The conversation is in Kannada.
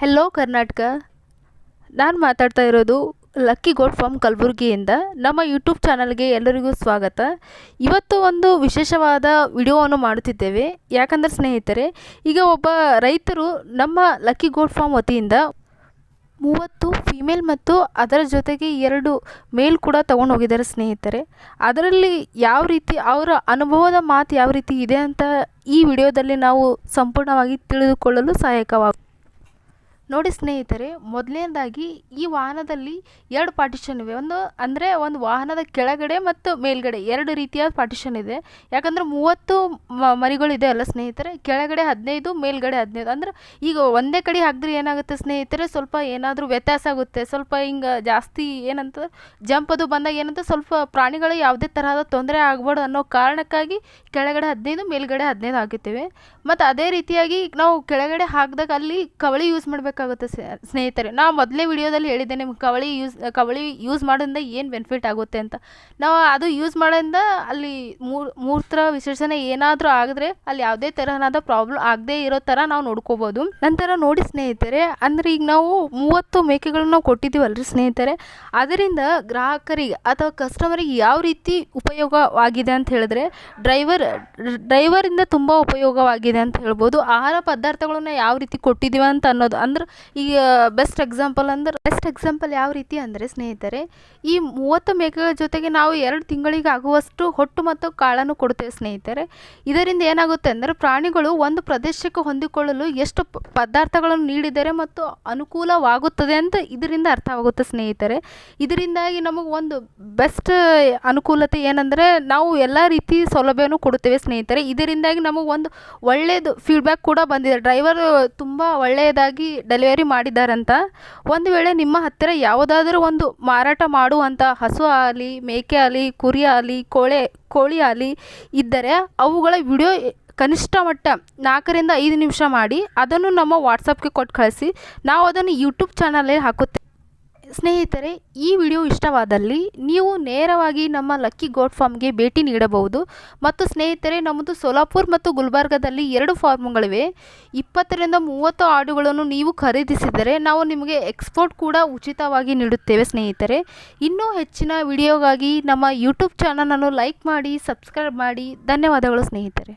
ಹೆಲೋ ಕರ್ನಾಟಕ ನಾನು ಮಾತಾಡ್ತಾ ಇರೋದು ಲಕ್ಕಿ ಗೋಟ್ ಫಾರ್ಮ್ ಕಲಬುರಗಿಯಿಂದ ನಮ್ಮ ಯೂಟ್ಯೂಬ್ ಚಾನಲ್ಗೆ ಎಲ್ಲರಿಗೂ ಸ್ವಾಗತ. ಇವತ್ತು ಒಂದು ವಿಶೇಷವಾದ ವಿಡಿಯೋವನ್ನು ಮಾಡುತ್ತಿದ್ದೇವೆ. ಯಾಕಂದರೆ ಸ್ನೇಹಿತರೆ, ಈಗ ಒಬ್ಬ ರೈತರು ನಮ್ಮ ಲಕ್ಕಿ ಗೋಟ್ ಫಾರ್ಮ್ ವತಿಯಿಂದ ಮೂವತ್ತು ಫಿಮೇಲ್ ಮತ್ತು ಅದರ ಜೊತೆಗೆ ಎರಡು ಮೇಲ್ ಕೂಡ ತಗೊಂಡು ಹೋಗಿದ್ದಾರೆ ಸ್ನೇಹಿತರೆ. ಅದರಲ್ಲಿ ಯಾವ ರೀತಿ, ಅವರ ಅನುಭವದ ಮಾತು ಯಾವ ರೀತಿ ಇದೆ ಅಂತ ಈ ವಿಡಿಯೋದಲ್ಲಿ ನಾವು ಸಂಪೂರ್ಣವಾಗಿ ತಿಳಿದುಕೊಳ್ಳಲು ಸಹಾಯಕವಾಗ ನೋಡಿ ಸ್ನೇಹಿತರೆ, ಮೊದಲನೇದಾಗಿ ಈ ವಾಹನದಲ್ಲಿ ಎರಡು ಪಾರ್ಟಿಷನ್ ಇವೆ. ಒಂದು ಅಂದರೆ ಒಂದು ವಾಹನದ ಕೆಳಗಡೆ ಮತ್ತು ಮೇಲ್ಗಡೆ ಎರಡು ರೀತಿಯ ಪಾರ್ಟಿಷನ್ ಇದೆ. ಯಾಕಂದರೆ ಮೂವತ್ತು ಮರಿಗಳಿದೆ ಅಲ್ಲ ಸ್ನೇಹಿತರೆ? ಕೆಳಗಡೆ ಹದಿನೈದು, ಮೇಲ್ಗಡೆ ಹದಿನೈದು. ಅಂದ್ರೆ ಈಗ ಒಂದೇ ಕಡೆ ಹಾಕಿದ್ರೆ ಏನಾಗುತ್ತೆ ಸ್ನೇಹಿತರೆ? ಸ್ವಲ್ಪ ಏನಾದರೂ ವ್ಯತ್ಯಾಸ ಆಗುತ್ತೆ. ಸ್ವಲ್ಪ ಹಿಂಗೆ ಜಾಸ್ತಿ ಏನಂತ, ಜಂಪ್ ಅದು ಬಂದಾಗ ಏನಂತ ಸ್ವಲ್ಪ ಪ್ರಾಣಿಗಳು ಯಾವುದೇ ತರಹದ ತೊಂದರೆ ಆಗ್ಬಾರ್ದು ಅನ್ನೋ ಕಾರಣಕ್ಕಾಗಿ ಕೆಳಗಡೆ ಹದಿನೈದು, ಮೇಲ್ಗಡೆ ಹದಿನೈದು ಹಾಕಿರ್ತೇವೆ ಮತ್ತು ಅದೇ ರೀತಿಯಾಗಿ ನಾವು ಕೆಳಗಡೆ ಹಾಕಿದಾಗ ಅಲ್ಲಿ ಕವಳಿ ಯೂಸ್ ಮಾಡಬೇಕಾಗುತ್ತೆ ಸ್ನೇಹಿತರೆ. ನಾವು ಮೊದಲೇ ವಿಡಿಯೋದಲ್ಲಿ ಹೇಳಿದ್ದೆ ನಿಮ್ಗೆ ಕವಳಿ ಯೂಸ್ ಕವಳಿ ಯೂಸ್ ಮಾಡೋದ್ರಿಂದ ಏನು ಬೆನಿಫಿಟ್ ಆಗುತ್ತೆ ಅಂತ. ನಾವು ಅದು ಯೂಸ್ ಮಾಡೋದ್ರಿಂದ ಅಲ್ಲಿ ಮೂತ್ರ ವಿಸರ್ಜನೆ ಏನಾದರೂ ಆಗಿದ್ರೆ ಅಲ್ಲಿ ಯಾವುದೇ ತರಹನಾದ ಪ್ರಾಬ್ಲಮ್ ಆಗದೇ ಇರೋ ಥರ ನಾವು ನೋಡ್ಕೋಬೋದು. ನಂತರ ನೋಡಿ ಸ್ನೇಹಿತರೆ, ಅಂದರೆ ಈಗ ನಾವು ಮೂವತ್ತು ಮೇಕೆಗಳನ್ನ ನಾವು ಕೊಟ್ಟಿದ್ದೀವಲ್ರಿ ಸ್ನೇಹಿತರೆ. ಅದರಿಂದ ಗ್ರಾಹಕರಿಗೆ ಅಥವಾ ಕಸ್ಟಮರಿಗೆ ಯಾವ ರೀತಿ ಉಪಯೋಗವಾಗಿದೆ ಅಂತ ಹೇಳಿದ್ರೆ ಡ್ರೈವರ್ ಡ್ರೈವರಿಂದ ತುಂಬ ಉಪಯೋಗವಾಗಿದೆ ಅಂತ ಹೇಳ್ಬೋದು. ಆಹಾರ ಪದಾರ್ಥಗಳನ್ನ ಯಾವ ರೀತಿ ಕೊಟ್ಟಿದ್ದೀವಿ ಅಂತ ಅನ್ನೋದು. ಅಂದ್ರೆ ಈಗ ಬೆಸ್ಟ್ ಎಕ್ಸಾಂಪಲ್ ಅಂದ್ರೆ ಬೆಸ್ಟ್ ಎಕ್ಸಾಂಪಲ್ ಯಾವ ರೀತಿ ಅಂದರೆ ಸ್ನೇಹಿತರೆ, ಈ ಮೂವತ್ತು ಮೇಕೆಗಳ ಜೊತೆಗೆ ನಾವು ಎರಡು ತಿಂಗಳಿಗೆ ಆಗುವಷ್ಟು ಹೊಟ್ಟು ಮತ್ತು ಕಾಳನ್ನು ಕೊಡ್ತೇವೆ ಸ್ನೇಹಿತರೆ. ಇದರಿಂದ ಏನಾಗುತ್ತೆ ಅಂದರೆ, ಪ್ರಾಣಿಗಳು ಒಂದು ಪ್ರದೇಶಕ್ಕೆ ಹೊಂದಿಕೊಳ್ಳಲು ಎಷ್ಟು ಪದಾರ್ಥಗಳನ್ನು ನೀಡಿದರೆ ಮತ್ತು ಅನುಕೂಲವಾಗುತ್ತದೆ ಅಂತ ಇದರಿಂದ ಅರ್ಥವಾಗುತ್ತೆ ಸ್ನೇಹಿತರೆ. ಇದರಿಂದಾಗಿ ನಮಗೆ ಒಂದು ಬೆಸ್ಟ್ ಅನುಕೂಲತೆ ಏನಂದರೆ, ನಾವು ಎಲ್ಲ ರೀತಿ ಸೌಲಭ್ಯವನ್ನು ಕೊಡುತ್ತೇವೆ ಸ್ನೇಹಿತರೆ. ಇದರಿಂದಾಗಿ ನಮಗೆ ಒಂದು ಒಳ್ಳೆಯದು ಫೀಡ್ಬ್ಯಾಕ್ ಕೂಡ ಬಂದಿದೆ. ಡ್ರೈವರ್ ತುಂಬ ಒಳ್ಳೆಯದಾಗಿ ಡೆಲಿವರಿ ಮಾಡಿದ್ದಾರಂತ. ಒಂದು ವೇಳೆ ನಿಮ್ಮ ಹತ್ತಿರ ಯಾವುದಾದರೂ ಒಂದು ಮಾರಾಟ ಮಾಡುವಂಥ ಹಸು ಆಗಲಿ, ಮೇಕೆ ಆಗಲಿ, ಕುರಿ ಆಗಲಿ, ಕೋಳೆ, ಕೋಳಿ ಆಗಲಿ ಇದ್ದರೆ ಅವುಗಳ ವಿಡಿಯೋ ಕನಿಷ್ಠ ಮಟ್ಟ ನಾಲ್ಕರಿಂದ ಐದು ನಿಮಿಷ ಮಾಡಿ ಅದನ್ನು ನಮ್ಮ ವಾಟ್ಸಪ್ಗೆ ಕೊಟ್ಟು ಕಳಿಸಿ. ನಾವು ಅದನ್ನು ಯೂಟ್ಯೂಬ್ ಚಾನಲಲ್ಲಿ ಹಾಕುತ್ತೇವೆ. ಸ್ನೇಹಿತರೆ, ಈ ವಿಡಿಯೋ ಇಷ್ಟವಾದಲ್ಲಿ ನೀವು ನೇರವಾಗಿ ನಮ್ಮ ಲಕ್ಕಿ ಗೋಟ್ ಫಾರ್ಮ್ಗೆ ಭೇಟಿ ನೀಡಬಹುದು. ಮತ್ತು ಸ್ನೇಹಿತರೆ, ನಮ್ಮದು ಸೋಲಾಪುರ್ ಮತ್ತು ಗುಲ್ಬರ್ಗದಲ್ಲಿ ಎರಡು ಫಾರ್ಮ್ಗಳಿವೆ. ಇಪ್ಪತ್ತರಿಂದ ಮೂವತ್ತು ಆಡುಗಳನ್ನು ನೀವು ಖರೀದಿಸಿದರೆ ನಾವು ನಿಮಗೆ ಎಕ್ಸ್ಪೋರ್ಟ್ ಕೂಡ ಉಚಿತವಾಗಿ ನೀಡುತ್ತೇವೆ ಸ್ನೇಹಿತರೆ. ಇನ್ನೂ ಹೆಚ್ಚಿನ ವಿಡಿಯೋಗಾಗಿ ನಮ್ಮ ಯೂಟ್ಯೂಬ್ ಚಾನಲನ್ನು ಲೈಕ್ ಮಾಡಿ, ಸಬ್ಸ್ಕ್ರೈಬ್ ಮಾಡಿ. ಧನ್ಯವಾದಗಳು ಸ್ನೇಹಿತರೆ.